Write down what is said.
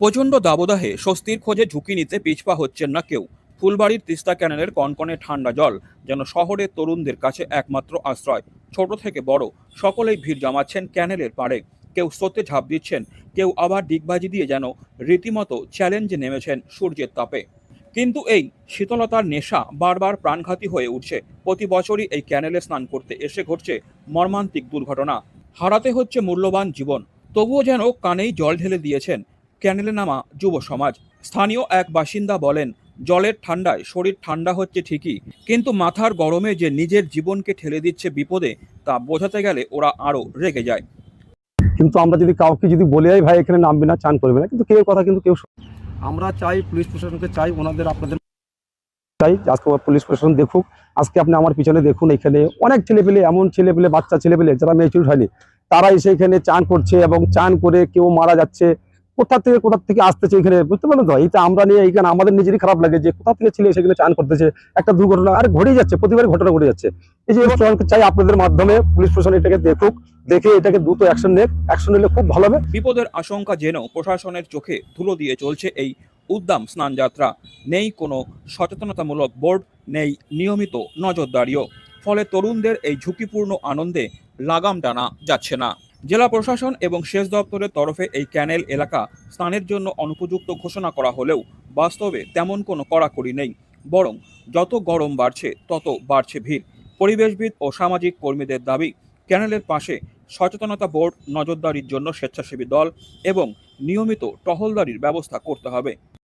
প্রচণ্ড দাবদাহে স্বস্তির খোঁজে ঝুঁকি নিতে পিছপা হচ্ছেন না কেউ। ফুলবাড়ির তিস্তা ক্যানেলের কনকনে ঠান্ডা জল, যেন শহরের তরুণদের কাছে একমাত্র আশ্রয়। ছোট থেকে বড়, সকলেই ভিড় জমাচ্ছেন ক্যানেলের পাড়ে। কেউ স্রোতে ঝাঁপ দিচ্ছেন, কেউ আবার ডিগবাজি দিয়ে যেন রীতিমতো চ্যালেঞ্জে নেমেছেন সূর্যের তাপে। কিন্তু এই শীতলতার নেশা বারবার প্রাণঘাতী হয়ে উঠছে। প্রতি বছরই এই ক্যানেলে স্নান করতে এসে ঘটছে মর্মান্তিক দুর্ঘটনা। হারাতে হচ্ছে মূল্যবান জীবন। তবুও যেন কানেই জল ঢেলে দিয়েছেন ক্যানেলে নামা যুব সমাজ। স্থানীয় এক বাসিন্দা বলেন জলের ঠান্ডায় শরীর ঠান্ডা হচ্ছে ঠিকই কিন্তু মাথার গরমে যে নিজের জীবনকে ঠেলে দিচ্ছে বিপদে তা বোঝাতে গেলে ওরা আরও রেগে যায়। কিন্তু আমরা যদি কাউকে যদি বলে যাই ভাই এখানে নামবে না চান করবে না কিন্তু কেউ কথা কিন্তু কেউ শোনে আমরা চাই পুলিশ প্রশাসনকে চাই ওনাদের আপনাদের চাই আজকে পুলিশ প্রশাসন দেখুক আজকে আপনি আমার পিছনে দেখুন এখানে অনেক ছেলেপেলে এমন ছেলেপেলে বাচ্চা ছেলেপেলে যারা মেচুর হয়নি তারা এসে এখানে চান করছে এবং চান করে কেউ মারা যাচ্ছে। কোথা থেকে কোথা থেকে আসতেছে এখানে? বুঝতে পারলেন তো? এইটা আমরা নিয়ে এখানে আমাদের নিজেরই খারাপ লাগে যে কোথা থেকে ছেলে সেখানে চান করতেছে, একটা দুর্ঘটনা, আর ঘটেই যাচ্ছে প্রতিবার ঘটনা ঘটে যাচ্ছে। এই যে চাই আপনাদের মাধ্যমে, পুলিশ প্রশাসন এটাকে দেখুক, দেখে এটাকে দ্রুত অ্যাকশন নেক। অ্যাকশন নিলে খুব ভালো হবে। বিপদের আশঙ্কা জেনেও প্রশাসনের চোখে ধুলো দিয়ে চলছে এই উদ্দাম স্নানযাত্রা নেই কোনো সচেতনতামূলক বোর্ড, নেই নিয়মিত নজরদারিও। ফলে তরুণদের এই ঝুঁকিপূর্ণ আনন্দে লাগাম টানা যাচ্ছে না। জেলা প্রশাসন এবং সেচ দপ্তরের তরফে এই ক্যানেল এলাকা স্নানের জন্য অনুপযুক্ত ঘোষণা করা হলেও বাস্তবে তেমন কোনো কড়াকড়ি নেই। বরং যত গরম বাড়ছে, তত বাড়ছে ভিড়। পরিবেশবিদ ও সামাজিক কর্মীদের দাবি, ক্যানেলের পাশে সচেতনতা বোর্ড নজরদারির জন্য স্বেচ্ছাসেবী দল এবং নিয়মিত টহলদারির ব্যবস্থা করতে হবে।